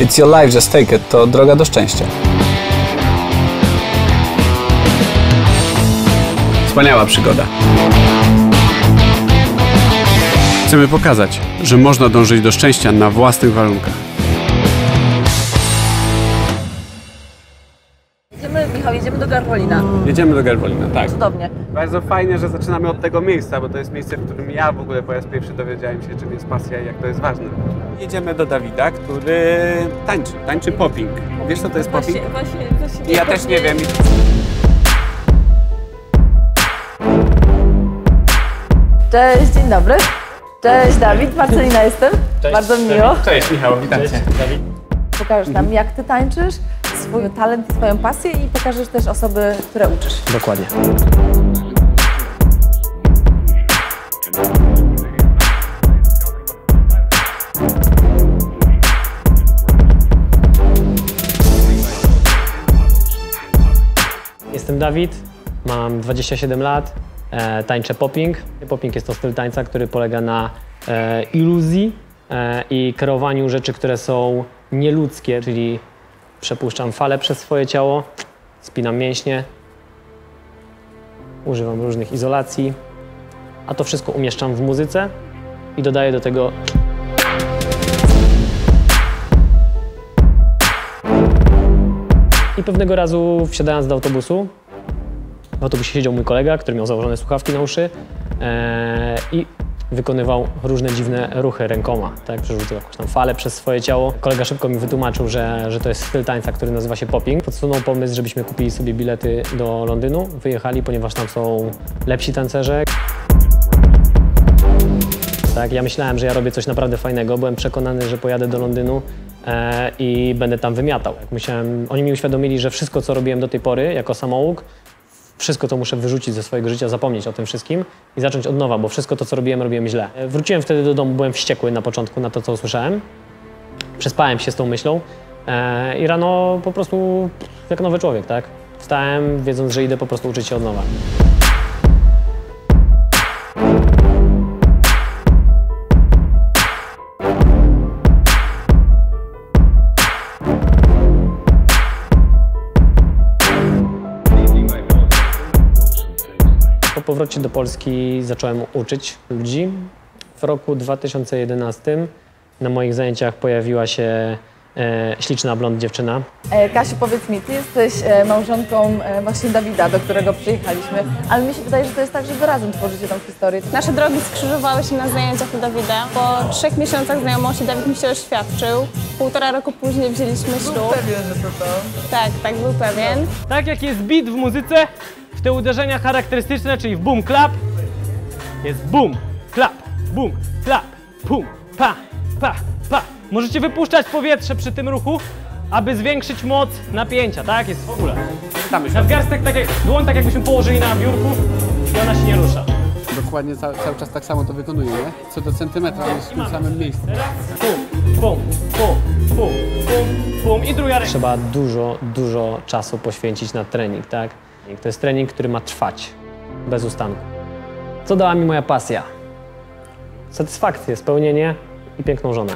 It's your life, just take it to droga do szczęścia. Wspaniała przygoda. Chcemy pokazać, że można dążyć do szczęścia na własnych warunkach. Michał, jedziemy do Garwolina. Jedziemy do Garwolina, tak. Cudownie. Bardzo fajnie, że zaczynamy od tego miejsca, bo to jest miejsce, w którym ja w ogóle po raz pierwszy dowiedziałem się, czym jest pasja i jak to jest ważne. Jedziemy do Dawida, który tańczy, tańczy popping. Wiesz, co to jest popping? Właśnie, właśnie, właśnie Ja też nie wiem. Cześć, dzień dobry. Cześć, Dawid. Marcelina jestem. Bardzo mi miło. Cześć Michał, witajcie. Pokażesz nam, jak ty tańczysz, swój talent i swoją pasję i pokażesz też osoby, które uczysz. Dokładnie. Jestem Dawid, mam 27 lat, e, tańczę popping. Popping jest to styl tańca, który polega na e, iluzji e, i kreowaniu rzeczy, które są nieludzkie, czyli przepuszczam falę przez swoje ciało, spinam mięśnie, używam różnych izolacji, a to wszystko umieszczam w muzyce i dodaję do tego I pewnego razu wsiadając do autobusu, w autobusie siedział mój kolega, który miał założone słuchawki na uszy e, i wykonywał różne dziwne ruchy rękoma, tak, przerzucał jakąś tam falę przez swoje ciało. Kolega szybko mi wytłumaczył, że, że to jest styl tańca, który nazywa się popping. Podsunął pomysł, żebyśmy kupili sobie bilety do Londynu, wyjechali, ponieważ tam są lepsi tancerze. Tak, ja myślałem, że ja robię coś naprawdę fajnego, byłem przekonany, że pojadę do Londynu e, i będę tam wymiatał. Myślałem, oni mi uświadomili, że wszystko, co robiłem do tej pory jako samouk, wszystko to muszę wyrzucić ze swojego życia, zapomnieć o tym wszystkim i zacząć od nowa, bo wszystko to, co robiłem, robiłem źle. E, Wróciłem wtedy do domu, byłem wściekły na początku na to, co usłyszałem. Przespałem się z tą myślą e, i rano po prostu jak nowy człowiek, tak? Wstałem, wiedząc, że idę po prostu uczyć się od nowa. Powrocie do Polski zacząłem uczyć ludzi. W roku 2011 na moich zajęciach pojawiła się e, śliczna blond dziewczyna. E, Kasiu, powiedz mi, ty jesteś e, małżonką e, właśnie Dawida, do którego przyjechaliśmy, ale mi się wydaje, że to jest tak, że wy razem tworzycie tą historię. Nasze drogi skrzyżowały się na zajęciach u Dawida. Po trzech miesiącach znajomości Dawid mi się oświadczył. Półtora roku później wzięliśmy ślub. Pewien, że to to. Tak, tak, był pewien. Tak jak jest beat w muzyce, w te uderzenia charakterystyczne, czyli w boom clap, jest boom, clap, boom, clap, boom, pa, pa, pa. Możecie wypuszczać powietrze przy tym ruchu, aby zwiększyć moc napięcia, tak? Jest w ogóle. Nadgarstek tak jak, dłoń tak jakbyśmy położyli na biurku i ona się nie rusza. Dokładnie ca- cały czas tak samo to wykonuje, nie? Co do centymetra, on jest w tym samym miejscu. Pum, pum, pum, pum, pum, pum i druga ręka. Trzeba dużo, dużo czasu poświęcić na trening, tak? To jest trening, który ma trwać bez ustanku. Co dała mi moja pasja? Satysfakcję, spełnienie i piękną żonę.